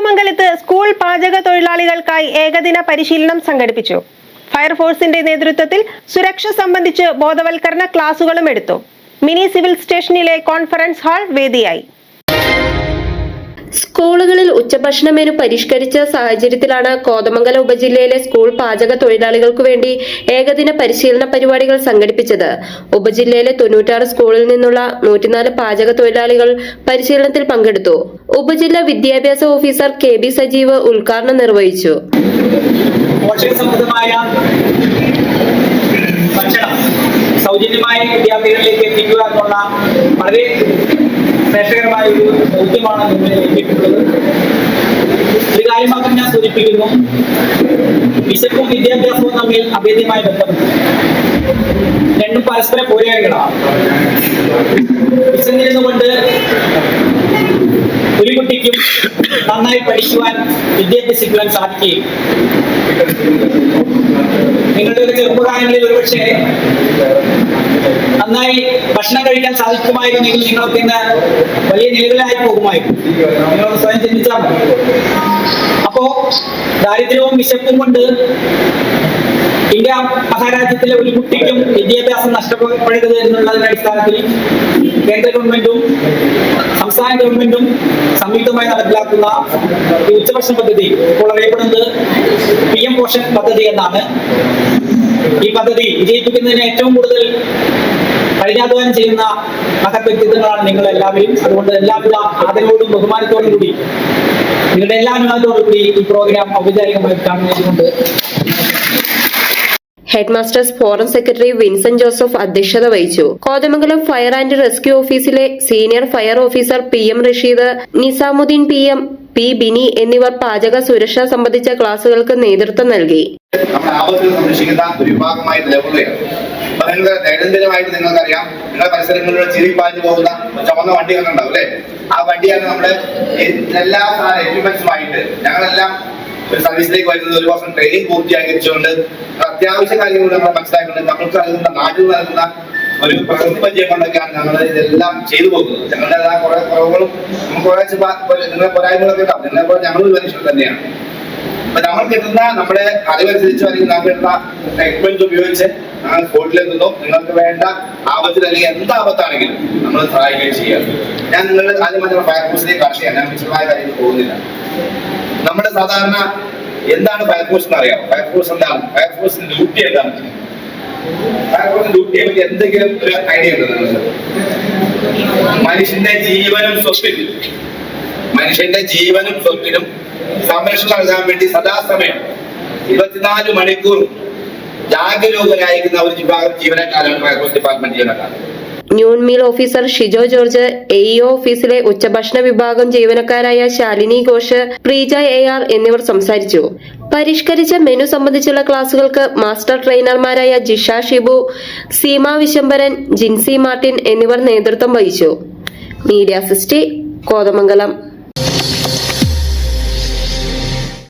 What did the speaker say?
കോതമംഗലത്ത് സ്കൂൾ പാചക തൊഴിലാളികൾക്കായി ഏകദിന പരിശീലനം സംഘടിപ്പിച്ചു. ഫയർഫോഴ്സിന്റെ നേതൃത്വത്തിൽ സുരക്ഷ സംബന്ധിച്ച് ബോധവൽക്കരണ ക്ലാസുകളും എടുത്തു. മിനി സിവിൽ സ്റ്റേഷനിലെ കോൺഫറൻസ് ഹാൾ വേദിയായി. സ്കൂളുകളിൽ ഉച്ചഭക്ഷണ മെനു പരിഷ്കരിച്ച സാഹചര്യത്തിലാണ് കോതമംഗലം ഉപജില്ലയിലെ സ്കൂൾ പാചക തൊഴിലാളികൾക്കു വേണ്ടി ഏകദിന പരിശീലന പരിപാടികൾ സംഘടിപ്പിച്ചത്. ഉപജില്ലയിലെ തൊണ്ണൂറ്റാറ് സ്കൂളിൽ നിന്നുള്ള നൂറ്റിനാല് പാചക തൊഴിലാളികൾ പരിശീലനത്തിൽ പങ്കെടുത്തു. ഉപജില്ല വിദ്യാഭ്യാസ ഓഫീസർ കെ ബി സജീവ് ഉദ്ഘാടനം നിർവഹിച്ചു. സൗജന്യമായ വിദ്യാർത്ഥികളിലേക്ക് എത്തിക്കുക ശ്രേഷ്ഠകരമായ ഒരു ദൗത്യമാണ് നിങ്ങളെ ഏൽപ്പിച്ചിട്ടുള്ളത് ഒരു കാര്യം മാത്രം ഞാൻ സൂചിപ്പിക്കുന്നു. വിശപ്പും വിദ്യാഭ്യാസവും തമ്മിൽ അഭേദ്യമായ ബന്ധമുണ്ട്. രണ്ടും പരസ്പര പോരായ്മകളാണ്. വിശന്നിരുന്നുകൊണ്ട് ഒരു കുട്ടിക്കും നന്നായി പഠിക്കുവാൻ വിദ്യാഭ്യസിക്കുവാൻ സാധിക്കുകയും നിങ്ങളുടെ ഒരു ചെറുപ്പകാലങ്ങളിൽ ഒരുപക്ഷെ നന്നായി ഭക്ഷണം കഴിക്കാൻ സാധിക്കുമായിരുന്നെങ്കിൽ നിങ്ങൾക്ക് ഇന്ന് വലിയ നിലവിലായി പോകുമായിരുന്നു. സ്വയം ചിന്തിച്ചാൽ മതി. അപ്പോ ദാരിദ്ര്യവും വിശപ്പും കൊണ്ട് ഇന്ത്യ മഹാരാജ്യത്തിലെ ഒരു കുട്ടിക്കും വിദ്യാഭ്യാസം നഷ്ടപ്പെടരുത് എന്നുള്ളതിന്റെ അടിസ്ഥാനത്തിൽ കേന്ദ്ര ഗവൺമെന്റും സംസ്ഥാന ഗവൺമെന്റും സംയുക്തമായി നടപ്പിലാക്കുന്ന ഈ ഉച്ചഭക്ഷണ പദ്ധതി ഇപ്പോൾ അറിയപ്പെടുന്നത് പി എം പോഷൻ പദ്ധതി എന്നാണ്. ഈ പദ്ധതി വിജയിപ്പിക്കുന്നതിന് ഏറ്റവും കൂടുതൽ കഠിനാധ്വാനം ചെയ്യുന്ന മഹത് വ്യക്തിത്വങ്ങളാണ് നിങ്ങൾ എല്ലാവരും അതുകൊണ്ട് എല്ലാവിധ ആദരവോടും ബഹുമാനത്തോടും കൂടി നിങ്ങളുടെ എല്ലാ അനുവാദത്തോടും കൂടി ഈ പ്രോഗ്രാം ഔപചാരികമായി കാണുന്നതുകൊണ്ട് head masters forum secretary Vincent Joseph അധ്യക്ഷത വഹിച്ചു. കോതമംഗലം ഫയർ ആൻഡ് റെസ്ക്യൂ ഓഫീസിലെ senior fire officer P M Rasheed Nizamuddin P M P Bini എന്നിവർ പാചക സുരക്ഷ സംബന്ധിച്ച ക്ലാസുകൾക്ക് നേതൃത്വം നൽകി. നമ്മുടെ ആപത്തുകൾ സംരക്ഷിക്കുന്ന ഒരു വിഭാഗമായി നിലകൊള്ളുകയാണ്. അപ്പൊ നിങ്ങൾ ദൈനംദിനമായിട്ട് നിങ്ങൾക്കറിയാം. നിങ്ങളുടെ പരിസരങ്ങളിലൂടെ ചിരി പാഞ്ഞു പോകുന്ന ചുമന്ന വണ്ടികൾ ഉണ്ടാവും അല്ലെ? ആ വണ്ടിയാണ് നമ്മുടെ എല്ലാ എക്യുപ്മെന്റ്സുമായിട്ട് ഞങ്ങളെല്ലാം ഒരു സർവീസിലേക്ക് വരുന്നത് ഒരു വർഷം ട്രെയിനിങ് പൂർത്തിയാക്കിച്ചുകൊണ്ട് അത്യാവശ്യ കാര്യങ്ങൾ നമ്മൾ മനസ്സിലാക്കുന്നത് നമ്മൾക്ക് നൽകുന്ന നാട്ടിൽ നൽകുന്ന ഒരു പ്രകൃതി പരിചയം കൊണ്ടൊക്കെയാണ് ഞങ്ങൾ ഇതെല്ലാം ചെയ്തു പോകുന്നത്. ഞങ്ങളുടെ എല്ലാ കുറെ കുറവുകളും കുറെ നിങ്ങളുടെ പോരായ്മകളൊക്കെ ഉണ്ടാവും. നിങ്ങളെ പോലെ ഞങ്ങൾ ഒരു മനുഷ്യർ തന്നെയാണ്. അപ്പൊ നമ്മൾ കിട്ടുന്ന നമ്മുടെ അറിവനുസരിച്ച് അല്ലെങ്കിൽ നമുക്ക് കിട്ടുന്ന എക്യുപ്മെന്റ് ഉപയോഗിച്ച് ഞങ്ങൾ സ്പോട്ടിലെത്തുന്നു നിങ്ങൾക്ക് വേണ്ട ആപത്തിൽ അല്ലെങ്കിൽ എന്ത് ആപത്താണെങ്കിലും നമ്മൾ സഹായിക്കുകയും ചെയ്യാം. ഞാൻ നിങ്ങളുടെ ആദ്യം മാത്രം ഫയർഫോഴ്സിലേക്ക് കാണിച്ചു ഞാൻ വിശദമായ കാര്യത്തിൽ പോകുന്നില്ല. നമ്മുടെ സാധാരണ എന്താണ് ഫയർഫോഴ്സ് എന്ന് അറിയാം ഫയർഫോഴ്സ് എന്താണ്? ഫയർഫോഴ്സിന്റെ ഡ്യൂട്ടി എന്താണ്? ഫയർഫോഴ്സിന്റെ ഡ്യൂട്ടിയെ പറ്റി എന്തെങ്കിലും ഒരു ഐഡിയ ഉണ്ടോ മനുഷ്യന്റെ ജീവനും സ്വത്തിനും മനുഷ്യന്റെ ജീവനും സ്വത്തിനും സംരക്ഷണം നൽകാൻ വേണ്ടി സദാസമയം ഇരുപത്തിനാല് മണിക്കൂർ ജാഗരൂകരായിരിക്കുന്ന ഒരു വിഭാഗം ജീവനക്കാരാണ് ഫയർഫോഴ്സ് ഡിപ്പാർട്ട്മെന്റ് ജീവനക്കാർ. Noon meal officer Shijo George A ഓഫീസിലെ ഉച്ചഭക്ഷണ വിഭാഗം ജീവനക്കാരായ ശാലിനി ഘോഷ് പ്രീജ എ ആർ എന്നിവർ സംസാരിച്ചു. പരിഷ്കരിച്ച മെനു സംബന്ധിച്ചുള്ള ക്ലാസുകൾക്ക് മാസ്റ്റർ ട്രെയിനർമാരായ ജിഷ ഷിബു സീമ വിശംബരൻ ജിൻസി മാർട്ടിൻ എന്നിവർ നേതൃത്വം വഹിച്ചു. മീഡിയ സിസ്റ്റി കോതമംഗലം.